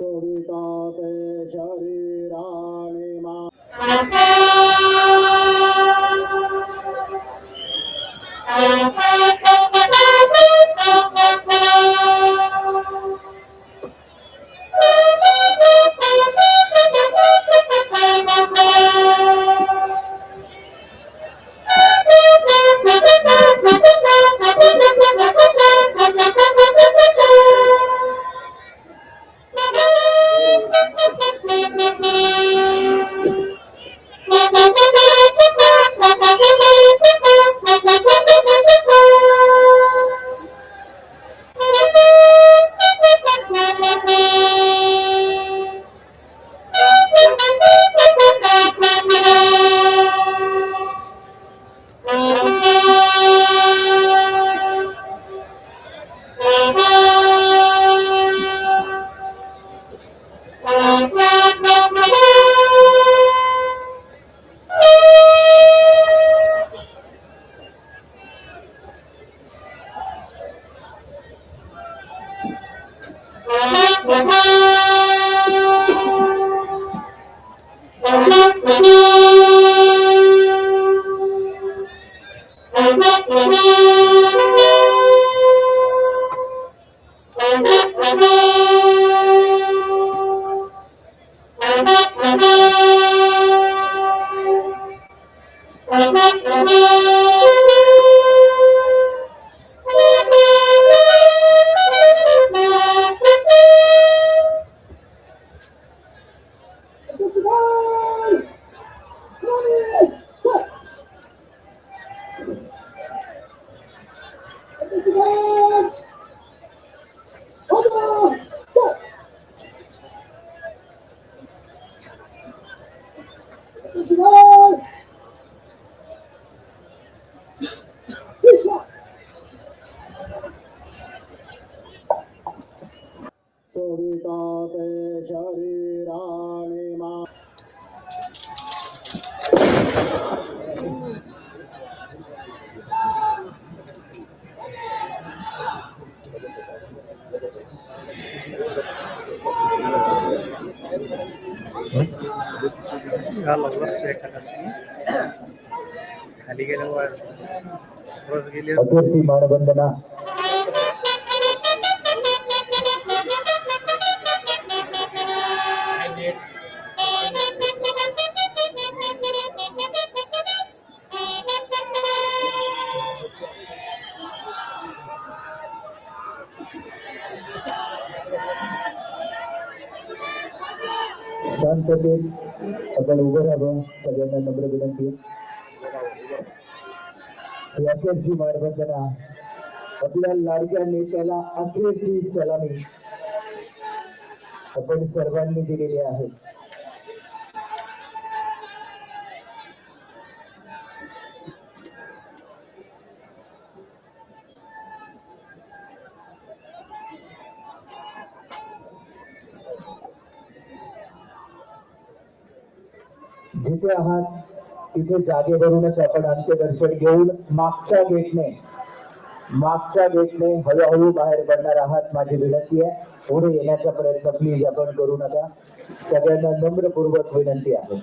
सुविता ते शरीराणि मा Thank you. Bye. सोडिता ते शरीराणि ಅಭ್ಯರ್ಥಿ ಮಾನದಂಡನ शांततेत आपण उभं राहावं सगळ्यांना नम्र विनंती. याच्याची मार्गदर्शना आपल्या लाडक्या नेत्याला अखेरची सलामी आपण सर्वांनी दिलेली आहे. जिथे आहात, तिथे जागेवरूनच आपण अंत्यदर्शन घेऊन मागच्या गेटने मागच्या गेटने हळूहळू बाहेर पडणार आहात, माझी विनंती आहे. पुढे प्रयत्न प्लीज़ आपण करू नका. सगळ्यांना नम्रपूर्वक विनंती आहे.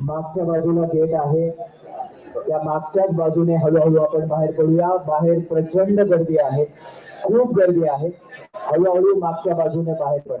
मागच्या बाजूला गेट आहे. त्या मागच्याच बाजूने हळूहळू आपण बाहेर पडूया. बाहेर प्रचंड गर्दी आहे. खूप गर्दी आहे. हळूहळू मागच्या बाजूने बाहेर पड.